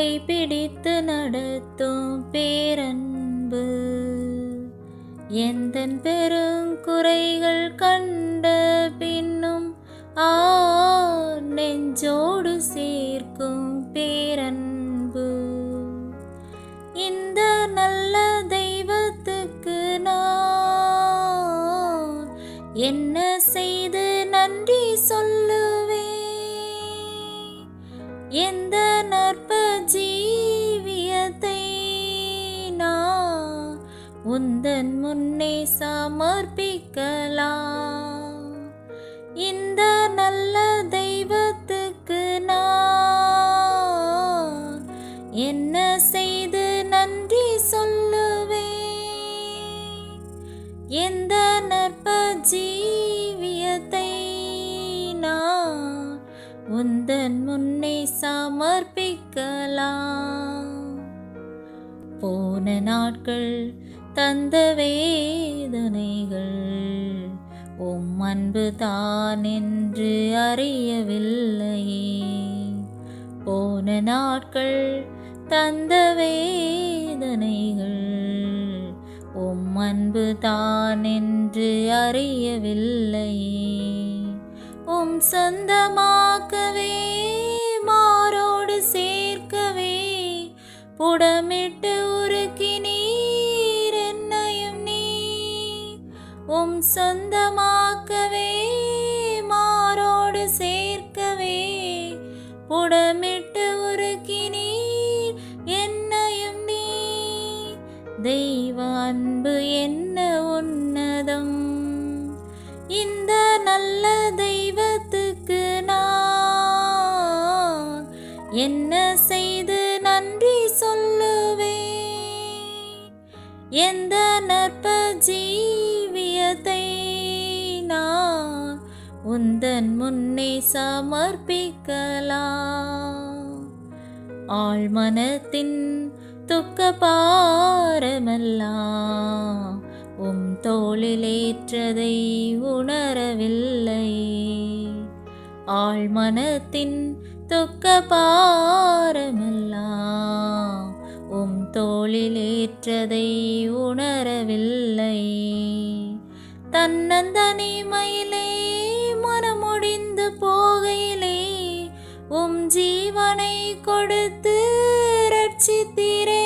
கைப்பிடித்து நடத்தும் பேரன்பு. எந்த பெருங்குறைகள் கண்ட பின்னும் ஆ நெஞ்சோடு சேர்க்கும் பேரன்பு. இந்த நல்ல தெய்வத்துக்கு நான் என்ன செய்து நன்றி சொல்லுவேன்? எந்த நற்ப உந்தன் முன்னே சமர்ப்பிக்கலாம். இந்த நல்ல தெய்வத்துக்கு நான் என்ன செய்து நன்றி சொல்லுவேன்? எந்த நற்ப ஜீவியத்தை நான் உந்தன் முன்னே சமர்ப்பிக்கலாம். போன நாட்கள் தந்த வேதனைகள். உம் அன்பு தான் என்று அறியவில்லையே. போன நாட்கள் தந்த வேதனைகள். உம் அன்பு தான் என்று அறியவில்லையே. உம் சொந்தமாக்கவே மாறோடு சேர்க்கவே புடமிட்டு சொந்தமாக்கவே மாரோடு சேர்க்கவே புடமிட்டு உருக்கினீர் என்னையும் நீ தெய்வ அன்பு என்ன உன்னதம்? இந்த நல்ல தெய்வத்துக்கு நான் என்ன செய்து நன்றி சொல்லுவே எந்த நற்ப ஜீவியத்தை நான் உந்தன் முன்னே சமர்ப்பிக்கலாம். ஆழ்மனத்தின் துக்க பாரமெல்லாம் உம் தோளிலேற்றதை உணரவில்லை. ஆழ்மனத்தின் துக்க பாரமெல்லாம் உம் தோளிலேற்றதை உணரவில்லை. தன்னந்தனிமையிலே மனமுடிந்து போகையிலே உம் ஜீவனை கொடுத்து ரட்சித்தீரே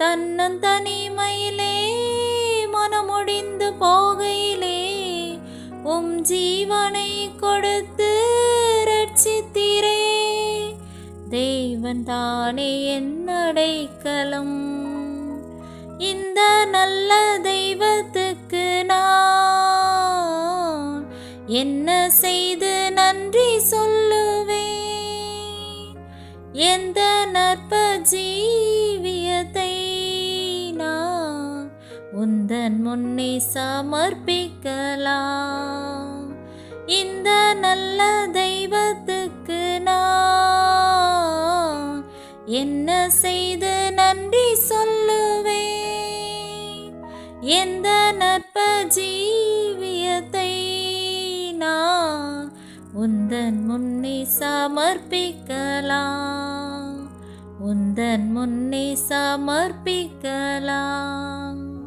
தன்னந்தனிமையிலே மனமுடிந்து போகையிலே உம் ஜீவனை கொடுத்து ரட்சித்தீரே தேவன் தானே என் அடைக்கலம் இந்த நல்ல தெய்வத்தை என்ன செய்து நன்றி சொல்லுவே எந்த நற்ப ஜீவியத்தை நான் உந்தன் முன்னே சமர்ப்பிக்கலாம்? இந்த நல்ல தெய்வத்துக்கு நான் என்ன செய்து நன்றி சொல்லுவே எந்த நற்ப ஜீவியத்தை உந்தன் முன்னே சமர்ப்பிக்கலாம். உந்தன் முன்னே சமர்ப்பிக்கலாம்.